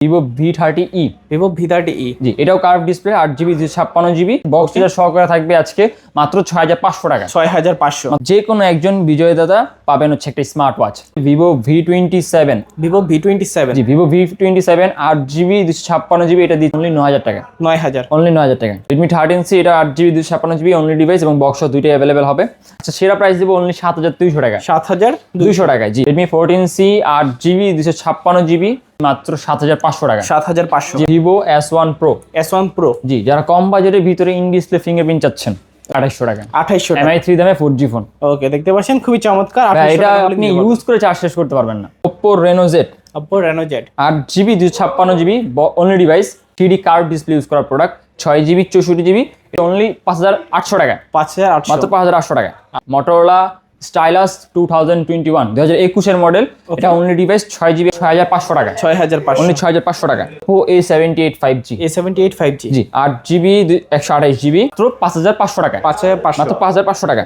Vivo V thirty E Vivo V thirty E G এটাও curve display আট GB ছাপ্পান্ন GB box charger সহকারে থাকবে আজকে মাত্র ছয় হাজার পাঁচশো টাকা। ছয় হাজার পাঁচশো। যে কোনো একজন বিজয় দাদা পাবেন হচ্ছে একটা smart watch Vivo V twenty seven Vivo V twenty seven G Vivo V twenty seven আট জিবি দুশো ছাপ্পান্ন জিবি এটা দিচ্ছে অনলি ন হাজার টাকা। নয় হাজার। অনলি ন হাজার টাকা। রেডমি থার্টিন সি এটা আট জিবি দুশো ছাপ্পান্ন জিবি অনলি ডিভাইস এবং বক্স দুইটাই অ্যাভেলেবেল হবে। আচ্ছা সেরা প্রাইস দেবো অনলি সাত হাজার দুইশো টাকা। সাত হাজার দুইশো। টাকায় জি। রেডমি ফোরটিন সি আট জিবি দুশো ছাপ্পান্ন জিবি মাত্র সাত হাজার পাঁচশো টাকা। সাত হাজার পাঁচশো Vivo S one pro S one pro G যারা কম বাজেটের ভিতরে ইন ডিসপ্লে ফিঙ্গারপ্রিন্ট চাচ্ছেন আঠাইশশো টাকা। আঠাইশশো এমআই থ্রি দামে ফোর জি ফোন ওকে দেখতে পাচ্ছেন খুবই চমৎকার। এটা আপনি ইউজ করে চার্জ শেষ করতে পারবেন না। Oppo Reno Z Oppo Reno Z আট জিবি দুশো ছাপ্পান্ন GB only device three curve display use করা প্রোডাক্ট ছয় জিবি চৌষট্টি জিবি অনলি পাঁচ হাজার আটশো টাকা। পাঁচ হাজার আটশো। মাত্র পাঁচ হাজার আটশো টাকা। Motorola Stylus two thousand twenty one দু হাজার একুশের মডেল এটা অনলি ডিভাইস ছয় জিবি ছয় হাজার পাঁচশো টাকা ছয় হাজার পাঁচশো। অনলি ছয় হাজার পাঁচশো টাকা ও A seventy eight five G A seventy eight five G G আট জিবি একশো আঠাইশ জিবি মাত্র পাঁচ হাজার পাঁচশো টাকা পাঁচ হাজার পাঁচশো। মাত্র পাঁচ হাজার পাঁচশো টাকা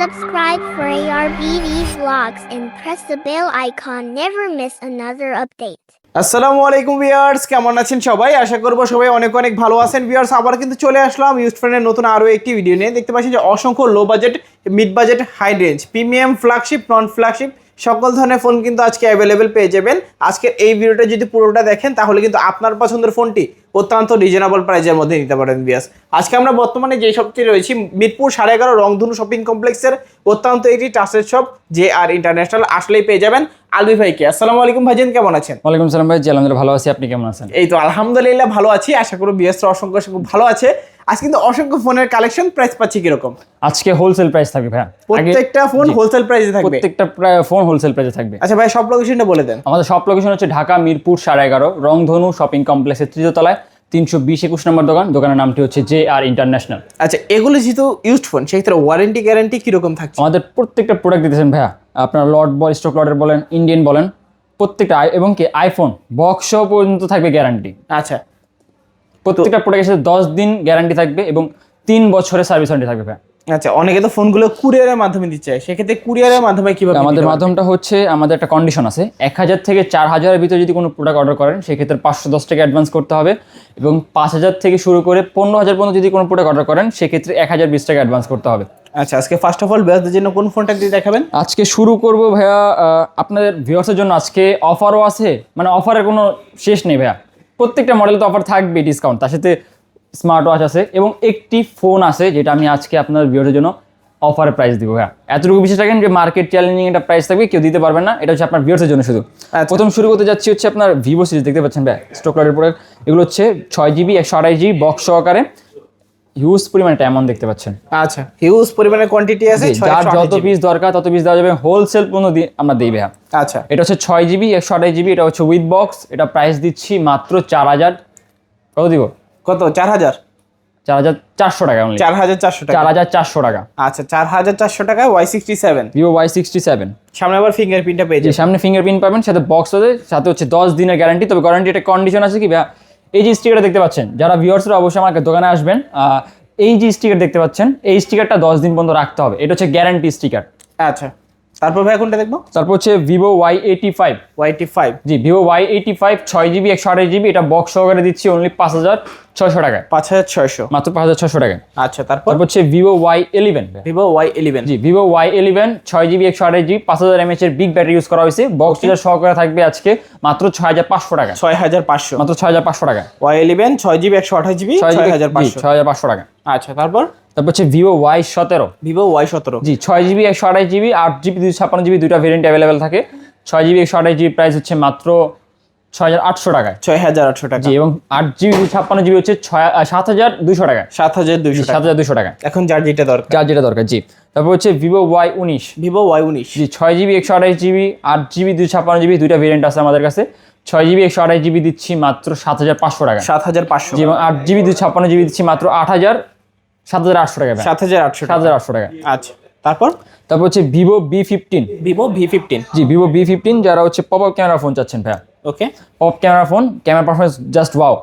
Subscribe for ARBD vlogs and press the bell icon. Never miss another update. আসসালামু আলাইকুম ভিউয়ার্স, কেমন আছেন সবাই? আশা করব সবাই অনেক অনেক ভালো আছেন। ভিউয়ার্স, আবার কিন্তু চলে আসলাম ইউজ ফ্রেন্ডের নতুন আরও একটি ভিডিও নিয়ে। দেখতে পাচ্ছি যে অসংখ্য low budget mid budget high range premium flagship non flagship সকল ধরনের ফোন কিন্তু আজকে অ্যাভেলেবেল পেয়ে যাবেন। আজকের এই ভিডিওটা যদি পুরোটা দেখেন তাহলে কিন্তু আপনার পছন্দের ফোনটি অত্যন্ত রিজনেবল প্রাইজের মধ্যে নিতে পারেন বিয়াস। আজকে আমরা বর্তমানে যে শপটি রয়েছি মিরপুর সাড়ে এগারো রংধনু শপিং কমপ্লেক্সের অত্যন্ত একটি ট্রাস্টেড শপ যে আর ইন্টারন্যাশনাল আসলেই পেয়ে যাবেন আলবি ভাইকে। আসসালামু আলাইকুম ভাইজান কেমন আছেন? ওয়ালাইকুম সালাম ভাই জি আলহামদুলিল্লাহ ভালো আছি। আপনি কেমন আছেন? এই তো আলহামদুলিল্লাহ ভালো আছি। আশা করি অসংখ্য অসংখ্য ভালো আছে। আজ কিন্তু অসংখ্য ফোনের কালেকশন প্রাইস পাচ্ছি কীরকম? আজকে হোলসেল প্রাইস থাকবে ভাই প্রত্যেকটা ফোন হোলসেল প্রাইসে থাকবে? প্রত্যেকটা ফোন হোলসেল প্রাইসে থাকবে। আচ্ছা ভাই সব লোকেশনটা বলে দেন। আমাদের সব লোকেশন হচ্ছে ঢাকা মিরপুর সাড়ে এগারো রংধনু শপিং কমপ্লেক্সের তৃতীয় তলায় তিনশো বিশ একুশ নম্বর দোকান। দোকানের নামটি হচ্ছে জে আর ইন্টারন্যাশনাল আচ্ছা এগুলো যেহেতু ইউজড ফোন সেক্ষেত্রে ওয়ারেন্টি গ্যারান্টি কীরকম থাকছে? আমাদের প্রত্যেকটা প্রোডাক্ট দিতেছেন ভাইয়া। আপনার লট বল স্টক লটের বলেন ইন্ডিয়ান বলেন প্রত্যেকটা এবং কি আইফোন বক্স পর্যন্ত থাকবে গ্যারান্টি আচ্ছা প্রত্যেকটা প্রোডাক্টের সাথে দশ দিন গ্যারান্টি থাকবে এবং তিন বছরের সার্ভিস ওয়ারেন্টি থাকবে ভাইয়া। আচ্ছা অনেকে তো ফোনগুলো কুরিয়ারের মাধ্যমে দিচ্ছে সেক্ষেত্রে কুরিয়ারের মাধ্যমে কীভাবে আমাদের মাধ্যমটা হচ্ছে আমাদের একটা কন্ডিশন আছে। এক হাজার থেকে চার হাজারের ভিতরে যদি কোনো প্রোডাক্ট অর্ডার করেন সেক্ষেত্রে পাঁচশো দশ টাকা অ্যাডভান্স করতে হবে এবং পাঁচ হাজার থেকে শুরু করে পনেরো হাজার পর্যন্ত যদি কোনো প্রোডাক্ট অর্ডার করেন সেক্ষেত্রে এক হাজার বিশ টাকা অ্যাডভান্স করতে হবে। আচ্ছা আজকে ফার্স্ট অফ অল বেস্টদের জন্য কোন ফোনটা দিয়ে দেখাবেন? আজকে শুরু করব ভাইয়া আপনাদের ভিউয়ার্সের জন্য আজকে অফারও আছে। মানে অফারের কোনো শেষ নেই ভাইয়া। প্রত্যেকটা মডেলে তো অফার থাকবে ডিসকাউন্ট তার সাথে স্মার্ট ওয়াচ আছে এবং একটি ফোন আছে যেটা আমি আজকে আপনার ভিডিওর জন্য অফারের প্রাইস দিব। হ্যাঁ এতটুকু বিশেষ রাখেন যে মার্কেট চ্যালেঞ্জিং একটা প্রাইস থাকবে কেউ দিতে পারবেন না এটা হচ্ছে আপনার ভিউর্সের জন্য শুধু। আচ্ছা। প্রথম শুরু করতে যাচ্ছি হচ্ছে আপনার ভিভো সিরিজ দেখতে পাচ্ছেন ভাই স্টোক লাইটের পরে এগুলো হচ্ছে ছয় জিবি একশো আড়াই জিবি বক্স সহকারে। হিউজ পরিমাণে এমন দেখতে পাচ্ছেন। আচ্ছা হিউজ পরিমাণে কোয়ান্টিটি আছে যার যত পিস দরকার তত পিস দেওয়া যাবে। হোলসেল পণ্য দিয়ে আমরা দিই ভাইয়া। আচ্ছা। এটা হচ্ছে ছয় জিবি একশো আঠাশ জিবি এটা হচ্ছে উইথ বক্স এটা প্রাইস দিচ্ছি মাত্র চার হাজার। কত দিব? কত? চার হাজার? চার হাজার চারশো টাকা চার হাজার চারশো টাকা। চার হাজার চারশো টাকা। আচ্ছা চার হাজার চারশো টাকা Y sixty seven Vivo Y sixty seven সামনে আবার ফিঙ্গারপ্রিন্টটা পেয়ে যে যাবে সামনে ফিঙ্গারপ্রিন্ট পাবেন সাথে বক্স আছে সাথে হচ্ছে দশ দিনের গ্যারান্টি তবে গ্যারান্টি একটা কন্ডিশন আছে কি এই যে স্টিকারটা দেখতে পাচ্ছেন, যারা ভিউয়ার্সরা অবশ্যই আমাকে দোকানে আসবেন এই যে স্টিকার দেখতে পাচ্ছেন, এই স্টিকারটা দশ দিন পর্যন্ত রাখতে হবে। এটা হচ্ছে গ্যারান্টি স্টিকার আচ্ছা। তারপর ভাই কোনটা দেখব? তারপর হচ্ছে Vivo Y eighty five YT five G Vivo Y eighty five ছয় জিবি একশো আঠাশ জিবি এটা বক্স সহকারে দিচ্ছি অনলি পাঁচ হাজার ছয়শো টাকায়। পাঁচ হাজার ছয়শো। মাত্র পাঁচ হাজার ছশো টাকায়। আচ্ছা তারপর? তারপর হচ্ছে Vivo Y eleven Vivo Y eleven G Vivo Y eleven ছয় জিবি একশো আঠাশ জিবি পাঁচ হাজার এমএচ এর বিগ ব্যাটারি ইউজ করা হয়েছে। বক্স চার্জার সহকারে থাকবে আজকে মাত্র ছয় হাজার পাঁচশো টাকা ছয় হাজার পাঁচশো। মাত্র ছয় হাজার পাঁচশো টাকা ওয়াই ইলেভেন ছয় জিবি একশো আঠাশ জিবি ছয় হাজার পাঁচশো। ছয় হাজার পাঁচশো টাকা আচ্ছা তারপর? তারপর হচ্ছে ভিভো ওয়াই সতেরো। ভিভো ওয়াই সতেরো। জি ছয় জিবি একশো আঠাশ জিবি আট জিবি দুশো ছাপ্পান্ন জিবি দুইটা ভেরিয়েন্ট অ্যাভেলেবেল থাকে। ছয় জিবি একশো আঠাশ জিবি প্রাইস হচ্ছে মাত্র ছয় হাজার আটশো টাকায়। ছয় হাজার আটশো টাকা। জি এবং আট জিবি দুশো ছাপ্পান্ন জিবি হচ্ছে ছয় সাত হাজার দুশো টাকা সাত হাজার দুইশো সাত হাজার দুশো টাকা এখন যার যেটা দরকার। যার যেটা দরকার জি। তারপর হচ্ছে ভিভো ওয়াই উনিশ। ভিভো ওয়াই উনিশ। জি ছয় জিবি একশো আঠাশ জিবি আট জিবি দুশো ছাপ্পান্ন জিবি দুইটা ভেরিয়েন্ট আছে আমাদের কাছে। ছয় জিবি একশো আঠাশ জিবি দিচ্ছি মাত্র সাত হাজার পাঁচশো টাকা সাত হাজার পাঁচশো জি এবং আট জিবি দুশো ছাপ্পান্ন জিবি দিচ্ছি মাত্র আট হাজার সাত হাজার আটশো টাকা সাত হাজার আটশো সাত হাজার আটশো টাকা। আচ্ছা তারপর? তারপর হচ্ছে Vivo V fifteen. Vivo V fifteen. জি ভিভো বি ফিফটিন যারা হচ্ছে পপ আপ ক্যামেরা ফোন চাচ্ছেন ভাইয়া। Okay. Pop camera phone camera performance just wow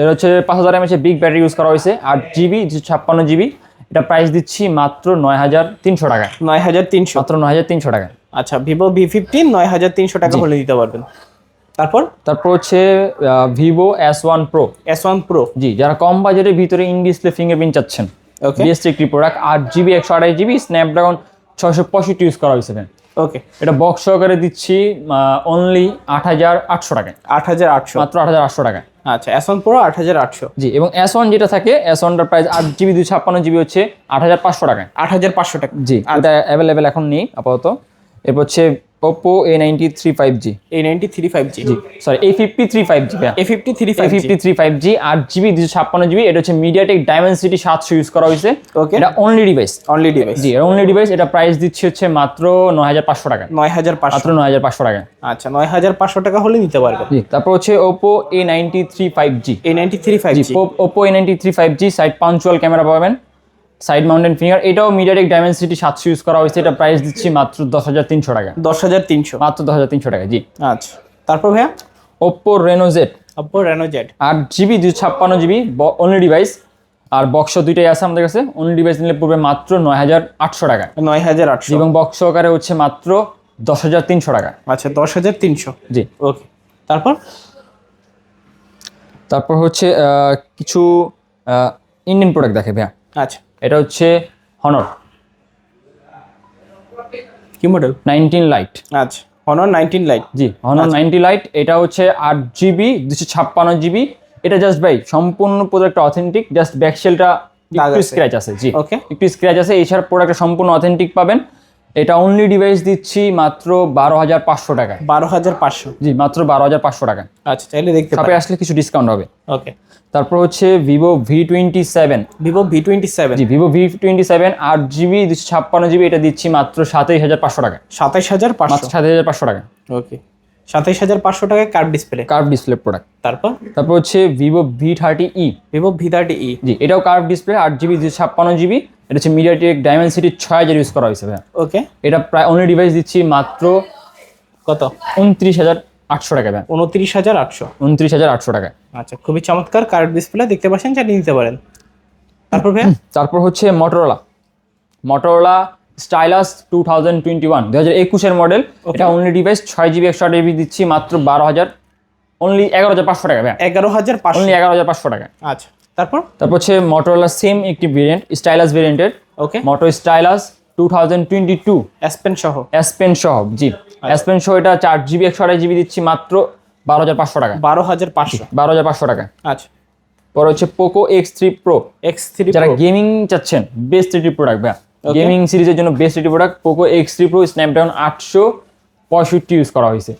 এর হচ্ছে পাঁচ হাজার এমএচ বিগ ব্যাটারি ইউজ করা হয়েছে আট জিবি ছাপ্পান্ন জিবি এটা প্রাইস দিচ্ছি মাত্র নয় হাজার তিনশো টাকা। নয় হাজার তিনশো। মাত্র নয় হাজার তিনশো টাকা। আচ্ছা ভিভো ভি ফিফটিন নয় হাজার তিনশো টাকা হলে দিতে পারবেন। তারপর? তারপর হচ্ছে Vivo S one pro S one pro জি যারা কম বাজেটের ভিতরে ইন ডিসপ্লে ফিঙ্গারপ্রিন্ট চাচ্ছেন। ওকে বেস্ট একটি প্রোডাক্ট আট জিবি একশো আঠাশ জিবি স্ন্যাপড্রাগন ছয়শো পঁয়ষট্টি ইউজ করা হয়েছে ওকে এটা বক্স সহকারে দিচ্ছি অনলি আট হাজার আটশো টাকায়। আট হাজার আটশো। মাত্র আট হাজার আটশো টাকায়। আচ্ছা এস ওয়ান প্রো আট হাজার আটশো। জি এবং এস ওয়ান যেটা থাকে এস ওয়ানটার প্রাইস আট জিবি দুই ছাপ্পান্ন জিবি হচ্ছে আট হাজার পাঁচশো টাকায়। আট হাজার পাঁচশো টাকা। জি এটা অ্যাভেলেবেল এখন নেই আপাতত। এরপর হচ্ছে Oppo A ninety three five G এই ninety three five G sorry A fifty three five G A fifty three five fifty three five G আট জিবি দুশো ছাপ্পান্ন জিবি এটা হচ্ছে মিডিয়াটেক ডায়মেন্সিটি সাতশো ইউজ করা হয়েছে। Okay. এটা অনলি ডিভাইস অনলি ডিভাইস জি অনলি ডিভাইস এটা প্রাইস দিচ্ছি হচ্ছে মাত্র নয় হাজার পাঁচশো টাকা। নয় হাজার পাঁচশো। মাত্র নয় হাজার পাঁচশো টাকা। আচ্ছা নয় হাজার পাঁচশো টাকা হলে নিতে পারবেন। জি তারপর হচ্ছে Oppo A ninety three five G এই ninety three five G G Oppo A ninety three five G side punch hole camera পাবেন। সাইড মাউন্টেন ফিঙ্গার এটাও মিডিয়াটেক ডায়মেন্সিটি সাতশো ইউজ করা হয়েছে এটা প্রাইস দিচ্ছি মাত্র দশ হাজার তিনশো টাকা। দশ হাজার তিনশো। মাত্র দশ হাজার তিনশো টাকা জি। আচ্ছা। তারপর ভাইয়া? Oppo Reno Z Oppo Reno Z আট জিবি দুশো ছাপ্পান্ন জিবি অনলি ডিভাইস আর বক্স দুইটাই আছে আমাদের কাছে অনলি ডিভাইস নিলে পূর্বে মাত্র নয় হাজার আটশো টাকা। নয় হাজার আটশো। এবং বক্স সহকারে হচ্ছে মাত্র দশ হাজার তিনশো টাকা। আচ্ছা দশ হাজার তিনশো। জি। ওকে তারপর? তারপর হচ্ছে কিছু ইন্ডিয়ান প্রোডাক্ট দেখে ভাইয়া। আচ্ছা। এটা হচ্ছে হনর কি মডেল নাইনটিন লাইট আচ্ছা হনর নাইনটিন লাইট জি হনর নাইনটি লাইট এটা হচ্ছে আট জিবি দুশো ছাপ্পান্ন জিবি এটা জাস্ট ভাই সম্পূর্ণ প্রোডাক্ট অথেন্টিক জাস্ট ব্যাকশেলটা দাগ একটু স্ক্র্যাচ আছে জি। ওকে একটু স্ক্র্যাচ আছে এছাড়া প্রোডাক্টটা সম্পূর্ণ অথেন্টিক পাবেন। এটা অনলি ডিভাইস দিচ্ছি মাত্র বারো হাজার পাঁচশো টাকায়। বারো হাজার পাঁচশো? জি মাত্র বারো হাজার পাঁচশো টাকা আচ্ছা চাইলে দেখতে শপে আসলে কিছু ডিসকাউন্ট হবে। ওকে। তারপর হচ্ছে Vivo V twenty seven Vivo V twenty seven জি ভিভো ভি টোয়েন্টি সেভেন আট জিবি দুশো ছাপ্পান্ন জিবি এটা দিচ্ছি মাত্র সাতাইশ হাজার পাঁচশো টাকা সাতাইশ হাজার পাঁচশো? সাতাইশ হাজার পাঁচশো টাকা ওকে। সাতাইশ হাজার পাঁচশো টাকায় curve display curve display product তারপর? তারপর হচ্ছে Vivo V thirty E Vivo V thirty E জি এটাও কার্ভ ডিসপ্লে আট জিবি দুশো ছাপ্পান্ন জিবি এটা হচ্ছে মিডিয়াটেক ডায়মেন্সিটির ছয় হাজার ইউজ করা হয়েছে ওকে এটা প্রায় অনলি ডিভাইস দিচ্ছি মাত্র কত? উনত্রিশ হাজার আটশো টাকা ভাইয়া। উনত্রিশ হাজার আটশো। উনত্রিশ হাজার আটশো টাকা আচ্ছা খুবই চমৎকার কার্ড ডিসপ্লে দেখতে পাচ্ছেন চালিয়ে নিতে পারেন। তারপর ভাইয়া? তারপর হচ্ছে Motorola Motorola Stylus two thousand twenty one দু হাজার একুশের মডেল এটা অনলি ডিভাইস ছয় জিবি একশো আট জিবি দিচ্ছি মাত্র বারো হাজার অনলি এগারো হাজার পাঁচশো টাকা ভাইয়া। এগারো হাজার পাঁচশো। অনলি এগারো হাজার পাঁচশো টাকা আচ্ছা। তারপর? তারপর হচ্ছে মটোরোলা সেম একটি ভেরিয়েন্ট স্টাইলাস ভেরিয়েন্টের okay Moto Stylus two thousand twenty two Aspen সহ। এসপেন সহ জি। অ্যাসপেন সহ এটা চার জিবি একশো আড়াই জিবি দিচ্ছি মাত্র বারো হাজার পাঁচশো টাকা। বারো হাজার পাঁচশো। বারো হাজার পাঁচশো টাকা। আচ্ছা। পরে হচ্ছে Poco X three pro X three যারা গেমিং চাচ্ছেন বেস্ট এটি প্রোডাক্ট ভাই গেমিং সিরিজের জন্য বেস্ট এটি product Poco X three pro Snapdragon আটশো পঁয়ষট্টি ইউজ করা হয়েছে।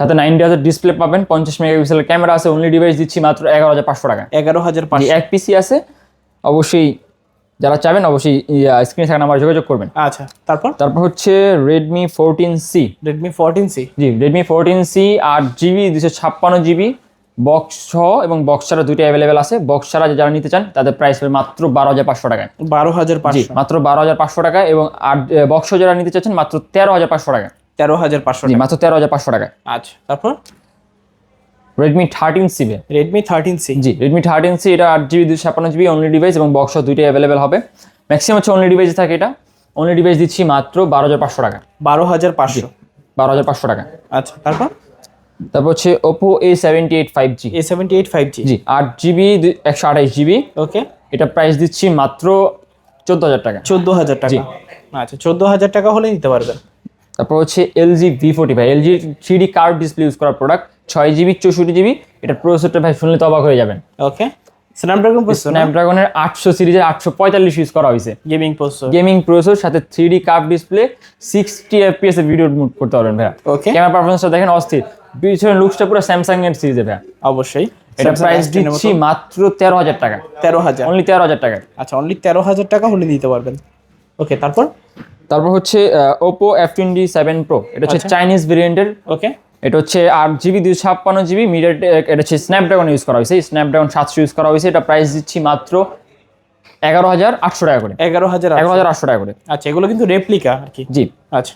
সাথে নাইনটি হাজার ডিসপ্লে পাবেন পঞ্চাশ মেগাপিক্সেলের ক্যামেরা আছে অনলি ডিভাইস দিচ্ছি মাত্র এগারো হাজার পাঁচশো টাকা। এগারো হাজার এক পিসি আছে অবশ্যই যারা চাবেন অবশ্যই স্ক্রিনে থাকা নাম্বার যোগাযোগ করবেন। আচ্ছা তারপর? তারপর হচ্ছে Redmi fourteen C Redmi fourteen C জি রেডমি ফোরটিন সি আট জিবি দুশো ছাপ্পান্ন জিবি বক্স সহ এবং বক্স ছাড়া দুইটা অ্যাভেলেবেল আছে। বক্স ছাড়া যারা নিতে চান তাদের প্রাইস হবে মাত্র বারো হাজার পাঁচশো টাকায়। বারো হাজার মাত্র বারো হাজার পাঁচশো টাকা এবং আট বক্স যারা নিতে চাচ্ছেন মাত্র তেরো হাজার পাঁচশো টাকা তেরো হাজার পাঁচশো মাত্র তেরো হাজার পাঁচশো টাকা আচ্ছা তারপর? Redmi thirteen C Redmi thirteen C জি রেডমি থার্টিন সি এটা আট জিবি দুশো ছাপ্পান্ন জিবি অনলি ডিভাইস এবং বক্স দুইটাই অ্যাভেলেবেল হবে। ম্যাক্সিমাম হচ্ছে অনলি ডিভাইস থাকে এটা। অনলি ডিভাইস দিচ্ছি মাত্র বারো হাজার পাঁচশো টাকা। বারো হাজার পাঁচশো। বারো হাজার পাঁচশো টাকা। আচ্ছা তারপর? তারপর হচ্ছে Oppo A seventy eight five G A seventy eight five G জি আট জিবি একশো আঠাইশ জিবি ওকে এটা প্রাইস দিচ্ছি মাত্র চোদ্দ হাজার টাকা। চোদ্দ হাজার টাকা। আচ্ছা চোদ্দ হাজার টাকা হলে নিতে পারবেন। তারপর হচ্ছে LG V forty five LG three D card display use করা প্রোডাক্ট ছয় জিবি চৌষট্টি জিবি এটা প্রসেসরটা ভাই শুনলে তো অবাক হয়ে যাবেন। ওকে স্ন্যাপড্রাগন স্ন্যাপড্রাগনের আটশো সিরিজের আটশো পঁয়তাল্লিশ ইউজ করা হয়েছে। গেমিং প্রসেসর গেমিং প্রসেসর সাথে three D curve display sixty FPS এর ভিডিও মুভ করতে পারবেন ভাইয়া। ওকে ক্যামেরা পারফরমেন্সটা দেখেন অস্থির। পিছনের লুকসটা পুরো স্যামসাং এর সিরিজে ভাইয়া। অবশ্যই। এটা প্রাইস দিচ্ছি মাত্র তেরো হাজার টাকা। তেরো হাজার। অনলি তেরো হাজার টাকা। আচ্ছা অনলি তেরো হাজার টাকা হলে নিতে পারবেন। ওকে তারপর? তারপর হচ্ছে Oppo F twenty seven pro এটা হচ্ছে। চাইনিজ ভেরিয়েন্টের ওকে এটা হচ্ছে আট জিবি দুশো ছাপ্পান্ন জিবি মিডিয়া এটা হচ্ছে স্ন্যাপড্রাগন ইউজ করা হয়েছে। স্ন্যাপড্রাগন সাতশো ইউজ করা হয়েছে। এটা প্রাইস দিচ্ছি মাত্র এগারো হাজার আটশো টাকা করে। এগারো হাজার এগারো হাজার আটশো টাকা করে। আচ্ছা এগুলো কিন্তু রেপ্লিকা আর কি। জি। আচ্ছা।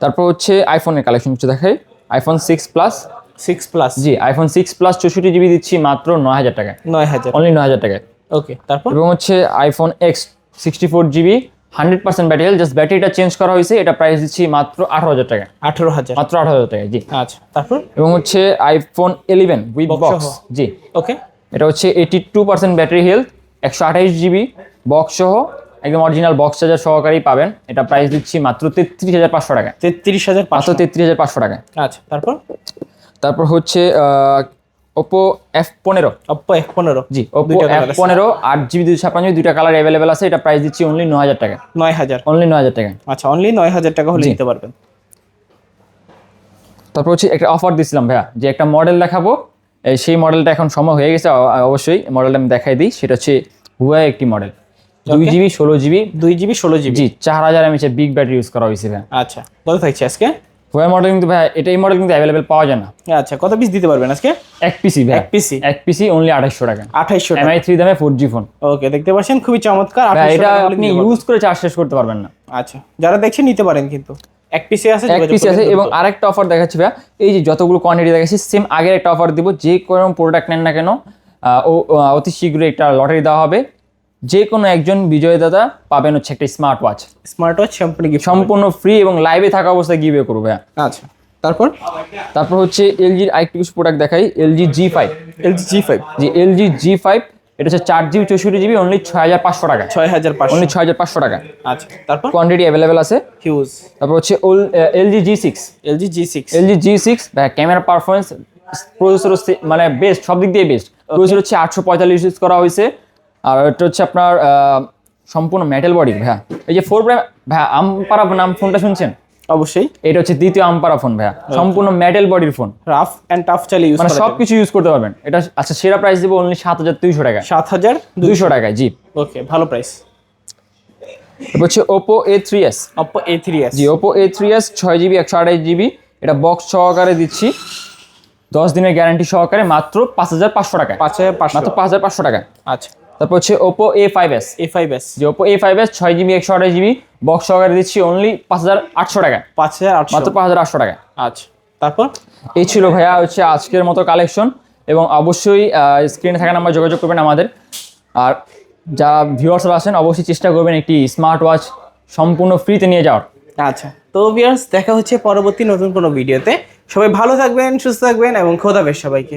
তারপর হচ্ছে আইফোনের কালেকশন হচ্ছে দেখাই। IPhone six plus six plus জি আইফোন সিক্স প্লাস চৌষট্টি জিবি দিচ্ছি মাত্র নয় হাজার টাকায়। নয় হাজার। অনলি নয় হাজার টাকায়। ওকে তারপর? এবং হচ্ছে iPhone X sixty four GB hundred percent battery just ব্যাটারিটা চেঞ্জ করা হয়েছে এটা প্রাইস দিচ্ছি মাত্র আঠারো হাজার টাকা। আঠেরো হাজার। মাত্র আঠারো হাজার টাকা জি। আচ্ছা তারপর? এবং হচ্ছে আইফোন ইলেভেন উইথ বক্স জি। ওকে এটা হচ্ছে eighty two percent battery health একশো আঠাইশ জিবি বক্স সহ একদম অরিজিনাল বক্স চার্জার সহকারেই পাবেন। এটা প্রাইস দিচ্ছি মাত্র তেত্রিশ হাজার পাঁচশো টাকা তেত্রিশ হাজার পাঁচশো। তেত্রিশ হাজার পাঁচশো টাকা আচ্ছা তারপর? তারপর হচ্ছে ওপো এফ পনেরো। অপ্পো এফ পনেরো। জি ওপো এফ। পনেরো আট জিবি দুশো ছাপ্পান্ন দুইটা কালার অ্যাভেলেবেল আছে। এটা প্রাইস দিচ্ছি অনলি নয় হাজার টাকা। নয় হাজার। অনলি নয় হাজার টাকা। আচ্ছা অনলি নয় হাজার টাকা হলে। নিতে পারবেন। তারপর হচ্ছে একটা অফার দিছিলাম ভাইয়া যে একটা মডেল দেখাবো। সেই মডেলটা এখন সময় হয়ে গেছে অবশ্যই মডেলটা আমি দেখাই দিই। সেটা হচ্ছে হুয়া একটি মডেল দুই. জিবি ষোলো জিবি দুই জিবি ষোলো জিবি জি চার হাজার এমএচের বিগ ব্যাটারি ইউজ করা হয়েছে ভাইয়া। আচ্ছা কত থাকছে আজকে? হুয়া মডেল কিন্তু ভাই এটা এই মডেল কিন্তু অ্যাভেলেবেল পাওয়া যায় না। আচ্ছা কত পিস দিতে পারবেন আজকে? এক পিসি ভাইয়া এক পিসি এক পিসি অনলি আঠাইশশো টাকা। আঠাইশশো টাকা। এমআই থ্রি দামে ফোর জি ফোন ওকে দেখতে পাচ্ছেন খুবই চমৎকার। 2800 এটা টাকা আপনি ইউজ করে চার্জ শেষ করতে পারবেন না। আচ্ছা যারা দেখছেন নিতে পারেন কিন্তু। এক পিসে আছে এক পিসি আছে এবং আরেকটা অফার দেখাচ্ছি ভাইয়া। এই যে যতগুলো কোয়ান্টিটি দেখাচ্ছি সেম আগের একটা অফার দিব। যে কোনো প্রোডাক্ট নেন না কেন অতি শীঘ্রই একটা লটারি দেওয়া হবে। যে কোনো একজন বিজয় দাদা পাবেন হচ্ছে একটা স্মার্ট ওয়াচ স্মার্ট ওয়াচ সম্পূর্ণ সম্পূর্ণ ফ্রি এবং লাইভে থাকা অবস্থায় গিভে করব আচ্ছা তারপর? তারপর হচ্ছে এলজির আরেকটি কিছু প্রোডাক্ট দেখাই LG G five LG G five জি এলজি জি ফাইভ এটা হচ্ছে চার জিবি চৌষট্টি জিবি অনলি ছয় হাজার পাঁচশো টাকা। ছয় হাজার পাঁচশো। অনলি ছয় হাজার পাঁচশো টাকা। আচ্ছা তারপর? কোয়ান্টিটি অ্যাভেলেবেল আছে। হিউজ তারপর হচ্ছে LG G six LG G six LG G six camera performance processor মানে বেস্ট সব দিক দিয়ে বেস্ট প্রসেসর হচ্ছে আটশো পঁয়তাল্লিশ ইউজ করা হয়েছে। আর এটা হচ্ছে আপনার সম্পূর্ণ মেটাল বডি ভাইয়া। এই যে ফোর ভাইয়া আমপারা নাম ফোনটা শুনছেন? অবশ্যই। এটা হচ্ছে দ্বিতীয় আমপারা ফোন ভাইয়া। সম্পূর্ণ মেটাল বডির ফোন রাফ অ্যান্ড টাফ চালিয়ে ইউজ মানে সব কিছু ইউজ করতে পারবেন। এটা আচ্ছা সেরা প্রাইস দেবো অনলি সাত হাজার দুইশো টাকা সাত হাজার দুইশো। টাকায় জি। ওকে ভালো প্রাইস হচ্ছে Oppo A three S Oppo A three S G Oppo A three S ছয় জিবি একশো আঠাশ জিবি এটা বক্স সহকারে দিচ্ছি। দশ দিনের গ্যারান্টি সহকারে মাত্র পাঁচ হাজার পাঁচশো টাকা পাঁচ হাজার পাঁচশো। মাত্র পাঁচ হাজার পাঁচশো টাকা আচ্ছা। তারপর হচ্ছে Oppo A five S A five S যে ওপো এ ফাইভ এস ছয় জিবি একশো আঠাশ জিবি বক্স সহকারে দিচ্ছি অনলি পাঁচ হাজার আটশো টাকা। পাঁচ হাজার আটশো। মাত্র পাঁচ হাজার আটশো টাকা। আচ্ছা তারপর? এই ছিল ভাইয়া হচ্ছে আজকের মতো কালেকশন এবং অবশ্যই স্ক্রিনে থাকা নাম্বার যোগাযোগ করবেন আমাদের। আর যারা ভিউয়ার্সরা আছেন অবশ্যই চেষ্টা করবেন একটি স্মার্ট ওয়াচ সম্পূর্ণ ফ্রিতে নিয়ে যাওয়ার। আচ্ছা তো ভিউয়ার্স দেখা হচ্ছে পরবর্তী নতুন কোনো ভিডিওতে সবাই ভালো থাকবেন সুস্থ থাকবেন এবং খোদাবেশ সবাইকে।